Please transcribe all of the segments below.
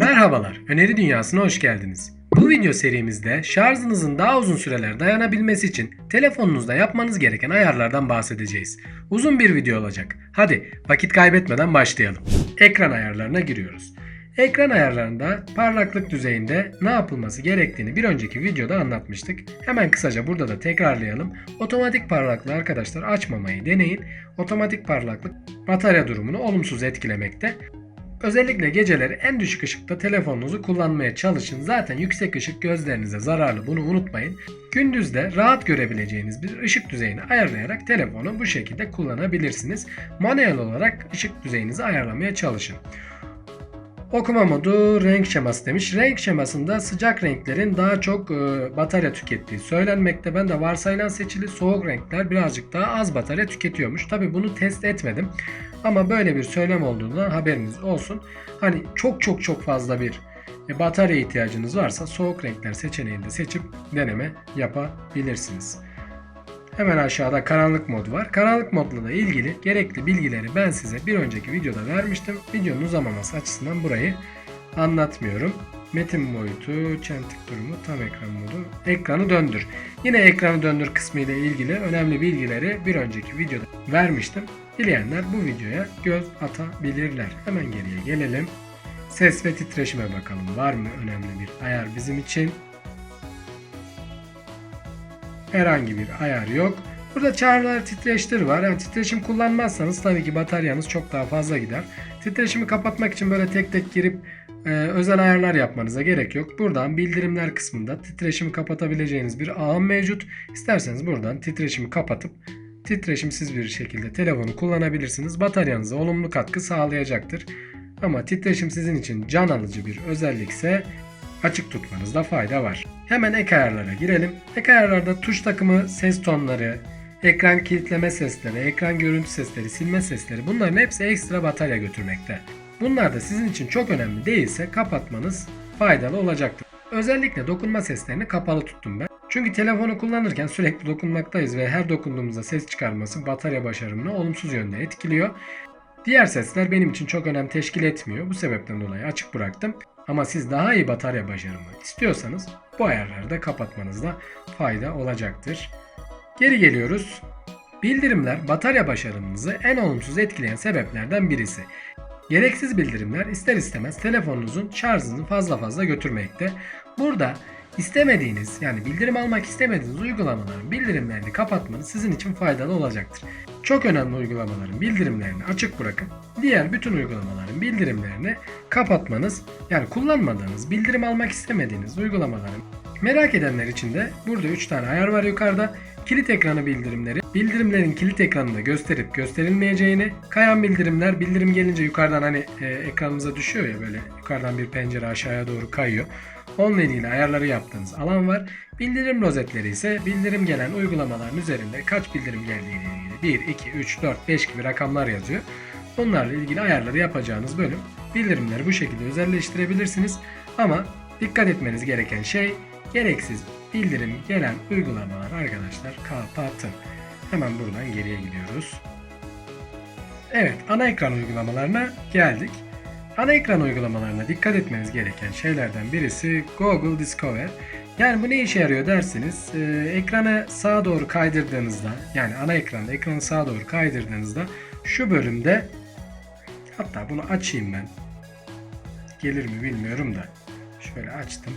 Merhabalar, Öneri Dünyası'na hoş geldiniz. Bu video serimizde şarjınızın daha uzun süreler dayanabilmesi için telefonunuzda yapmanız gereken ayarlardan bahsedeceğiz. Uzun bir video olacak. Hadi vakit kaybetmeden başlayalım. Ekran ayarlarına giriyoruz. Ekran ayarlarında parlaklık düzeyinde ne yapılması gerektiğini bir önceki videoda anlatmıştık. Hemen kısaca burada da tekrarlayalım. Otomatik parlaklığı arkadaşlar açmamayı deneyin. Otomatik parlaklık batarya durumunu olumsuz etkilemekte. Özellikle geceleri en düşük ışıkta telefonunuzu kullanmaya çalışın. Zaten yüksek ışık gözlerinize zararlı bunu unutmayın. Gündüz de rahat görebileceğiniz bir ışık düzeyini ayarlayarak telefonu bu şekilde kullanabilirsiniz. Manuel olarak ışık düzeyinizi ayarlamaya çalışın. Okuma modu renk şeması demiş. Renk şemasında sıcak renklerin daha çok e, batarya tükettiği söylenmekte. Ben de varsayılan seçili soğuk renkler birazcık daha az batarya tüketiyormuş. Tabi bunu test etmedim. Ama böyle bir söylem olduğundan haberiniz olsun. Hani çok çok çok fazla bir e, batarya ihtiyacınız varsa soğuk renkler seçeneğini de seçip deneme yapabilirsiniz. Hemen aşağıda karanlık mod var. Karanlık modla da ilgili gerekli bilgileri ben size bir önceki videoda vermiştim. Videonun uzamaması açısından burayı anlatmıyorum. Metin boyutu, çentik durumu, tam ekran modu, ekranı döndür. Yine ekranı döndür kısmı ile ilgili önemli bilgileri bir önceki videoda vermiştim. Dileyenler bu videoya göz atabilirler. Hemen geriye gelelim. Ses ve titreşime bakalım. Var mı önemli bir ayar bizim için? Herhangi bir ayar yok. Burada çağrılar titreştir var. Yani titreşim kullanmazsanız tabii ki bataryanız çok daha fazla gider. Titreşimi kapatmak için böyle tek tek girip e, özel ayarlar yapmanıza gerek yok. Buradan bildirimler kısmında titreşimi kapatabileceğiniz bir ağım mevcut. İsterseniz buradan titreşimi kapatıp titreşimsiz bir şekilde telefonu kullanabilirsiniz. Bataryanıza olumlu katkı sağlayacaktır. Ama titreşim sizin için can alıcı bir özellikse açık tutmanızda fayda var. Hemen ek ayarlara girelim. Ek ayarlarda tuş takımı, ses tonları, ekran kilitleme sesleri, ekran görüntü sesleri, silme sesleri bunların hepsi ekstra batarya götürmekte. Bunlar da sizin için çok önemli değilse kapatmanız faydalı olacaktır. Özellikle dokunma seslerini kapalı tuttum ben. Çünkü telefonu kullanırken sürekli dokunmaktayız ve her dokunduğumuzda ses çıkarması batarya başarımını olumsuz yönde etkiliyor. Diğer sesler benim için çok önem teşkil etmiyor. Bu sebepten dolayı açık bıraktım. Ama siz daha iyi batarya başarımı istiyorsanız bu ayarları da kapatmanızda fayda olacaktır. Geri geliyoruz. Bildirimler batarya başarımınızı en olumsuz etkileyen sebeplerden birisi. Gereksiz bildirimler ister istemez telefonunuzun şarjını fazla fazla götürmekte. Burada istemediğiniz yani bildirim almak istemediğiniz uygulamaların bildirimlerini kapatmanız sizin için faydalı olacaktır. Çok önemli uygulamaların bildirimlerini açık bırakın. Diğer bütün uygulamaların bildirimlerini kapatmanız yani kullanmadığınız, bildirim almak istemediğiniz uygulamaların merak edenler için de burada 3 tane ayar var yukarıda. Kilit ekranı bildirimleri, bildirimlerin kilit ekranında gösterip gösterilmeyeceğini, kayan bildirimler, bildirim gelince yukarıdan hani e, ekranımıza düşüyor ya böyle yukarıdan bir pencere aşağıya doğru kayıyor. Onunla ilgili ayarları yaptığınız alan var. Bildirim rozetleri ise bildirim gelen uygulamaların üzerinde kaç bildirim geldiğiyle ilgili 1, 2, 3, 4, 5 gibi rakamlar yazıyor. Onlarla ilgili ayarları yapacağınız bölüm. Bildirimleri bu şekilde özelleştirebilirsiniz. Ama dikkat etmeniz gereken şey gereksiz bildirim gelen uygulamalar arkadaşlar kapatın. Hemen buradan geriye gidiyoruz. Evet ana ekran uygulamalarına geldik. Ana ekran uygulamalarına dikkat etmeniz gereken şeylerden birisi Google Discover. Yani bu ne işe yarıyor derseniz e, ekranı sağa doğru kaydırdığınızda yani ana ekranda ekranı sağa doğru kaydırdığınızda şu bölümde hatta bunu açayım ben. Gelir mi bilmiyorum da. Şöyle açtım.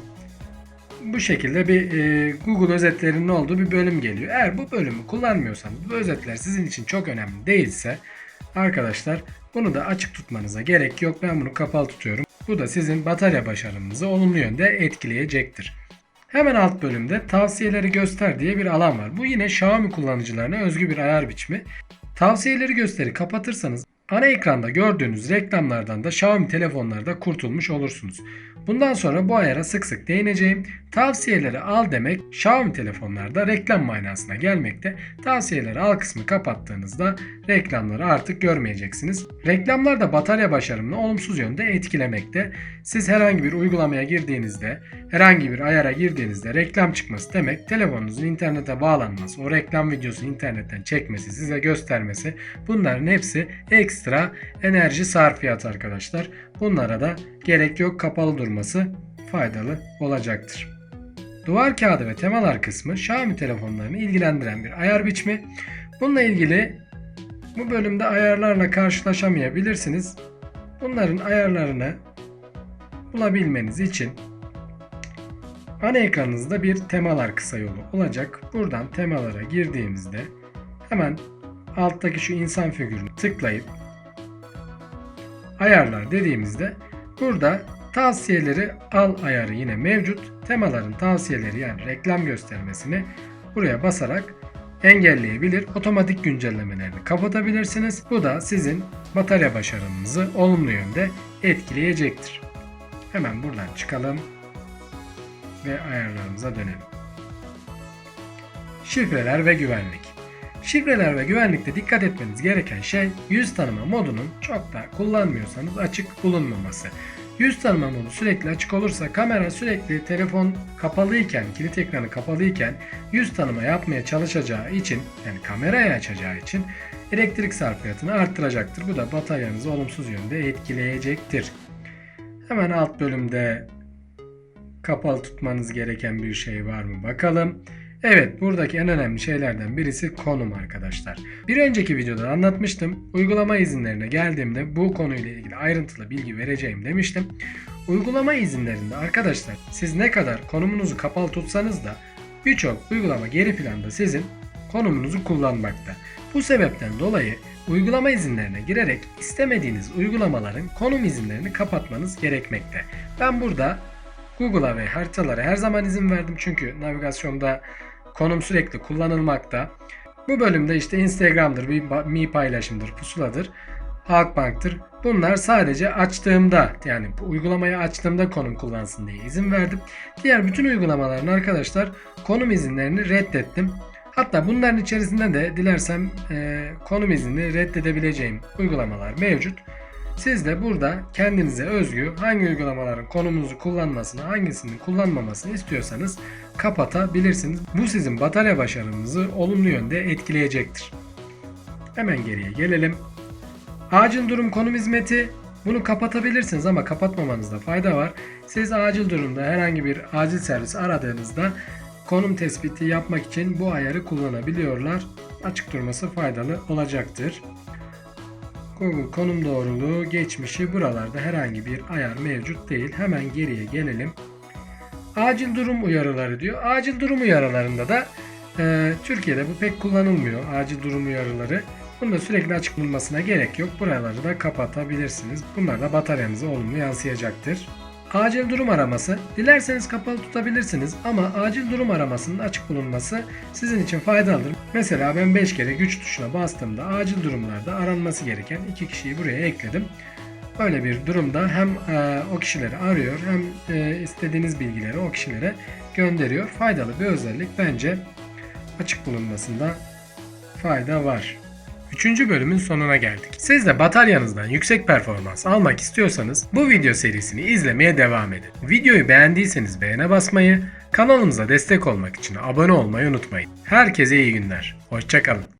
Bu şekilde bir e, Google özetlerinin olduğu bir bölüm geliyor. Eğer bu bölümü kullanmıyorsanız bu özetler sizin için çok önemli değilse arkadaşlar bunu da açık tutmanıza gerek yok. Ben bunu kapalı tutuyorum. Bu da sizin batarya başarınızı olumlu yönde etkileyecektir. Hemen alt bölümde tavsiyeleri göster diye bir alan var. Bu yine Xiaomi kullanıcılarına özgü bir ayar biçimi. Tavsiyeleri gösteri kapatırsanız ana ekranda gördüğünüz reklamlardan da Xiaomi telefonlarda kurtulmuş olursunuz. Bundan sonra bu ayara sık sık değineceğim. Tavsiyeleri al demek Xiaomi telefonlarda reklam manasına gelmekte. Tavsiyeleri al kısmı kapattığınızda reklamları artık görmeyeceksiniz. Reklamlar da batarya başarımını olumsuz yönde etkilemekte. Siz herhangi bir uygulamaya girdiğinizde, herhangi bir ayara girdiğinizde reklam çıkması demek telefonunuzun internete bağlanması, o reklam videosunu internetten çekmesi, size göstermesi bunların hepsi ekstra enerji sarfiyatı arkadaşlar. Bunlara da gerek yok kapalı durması faydalı olacaktır. Duvar kağıdı ve temalar kısmı Xiaomi telefonlarını ilgilendiren bir ayar biçimi. Bununla ilgili bu bölümde ayarlarla karşılaşamayabilirsiniz. Bunların ayarlarını bulabilmeniz için ana ekranınızda bir temalar kısa yolu olacak. Buradan temalara girdiğimizde hemen alttaki şu insan figürünü tıklayıp ayarlar dediğimizde burada tavsiyeleri al ayarı yine mevcut. Temaların tavsiyeleri yani reklam göstermesini buraya basarak engelleyebilir. Otomatik güncellemelerini kapatabilirsiniz. Bu da sizin batarya başarınızı olumlu yönde etkileyecektir. Hemen buradan çıkalım ve ayarlarımıza dönelim. Şifreler ve güvenlik. Şifreler ve güvenlikte dikkat etmeniz gereken şey yüz tanıma modunun çok da kullanmıyorsanız açık bulunmaması. Yüz tanıma modu sürekli açık olursa kamera sürekli telefon kapalıyken, kilit ekranı kapalıyken yüz tanıma yapmaya çalışacağı için yani kamerayı açacağı için elektrik sarfiyatını arttıracaktır. Bu da bataryanızı olumsuz yönde etkileyecektir. Hemen alt bölümde kapalı tutmanız gereken bir şey var mı bakalım. Evet buradaki en önemli şeylerden birisi konum arkadaşlar. Bir önceki videoda anlatmıştım. Uygulama izinlerine geldiğimde bu konuyla ilgili ayrıntılı bilgi vereceğim demiştim. Uygulama izinlerinde arkadaşlar siz ne kadar konumunuzu kapalı tutsanız da birçok uygulama geri planda sizin konumunuzu kullanmakta. Bu sebepten dolayı uygulama izinlerine girerek istemediğiniz uygulamaların konum izinlerini kapatmanız gerekmekte. Ben burada Google'a ve haritalara her zaman izin verdim çünkü navigasyonda konum sürekli kullanılmakta. Bu bölümde işte Instagram'dır, bir mi paylaşımdır, pusuladır, Halkbank'tır. Bunlar sadece açtığımda yani bu uygulamayı açtığımda konum kullansın diye izin verdim. Diğer bütün uygulamaların arkadaşlar konum izinlerini reddettim. Hatta bunların içerisinde de dilersem e, konum izni reddedebileceğim uygulamalar mevcut. Siz de burada kendinize özgü hangi uygulamaların konumunuzu kullanmasını, hangisinin kullanmamasını istiyorsanız kapatabilirsiniz. Bu sizin batarya başarınızı olumlu yönde etkileyecektir. Hemen geriye gelelim. Acil durum konum hizmeti bunu kapatabilirsiniz ama kapatmamanızda fayda var. Siz acil durumda herhangi bir acil servis aradığınızda konum tespiti yapmak için bu ayarı kullanabiliyorlar. Açık durması faydalı olacaktır. Google konum doğruluğu geçmişi buralarda herhangi bir ayar mevcut değil. Hemen geriye gelelim. Acil durum uyarıları diyor. Acil durum uyarılarında da e, Türkiye'de bu pek kullanılmıyor. Acil durum uyarıları. Bunda sürekli açık bulunmasına gerek yok. Buraları da kapatabilirsiniz. Bunlar da bataryanıza olumlu yansıyacaktır. Acil durum araması. Dilerseniz kapalı tutabilirsiniz ama acil durum aramasının açık bulunması sizin için faydalıdır. Mesela ben 5 kere güç tuşuna bastığımda acil durumlarda aranması gereken 2 kişiyi buraya ekledim. Böyle bir durumda hem e, o kişileri arıyor hem e, istediğiniz bilgileri o kişilere gönderiyor. Faydalı bir özellik bence açık bulunmasında fayda var. Üçüncü bölümün sonuna geldik. Siz de bataryanızdan yüksek performans almak istiyorsanız bu video serisini izlemeye devam edin. Videoyu beğendiyseniz beğene basmayı, kanalımıza destek olmak için abone olmayı unutmayın. Herkese iyi günler. Hoşçakalın.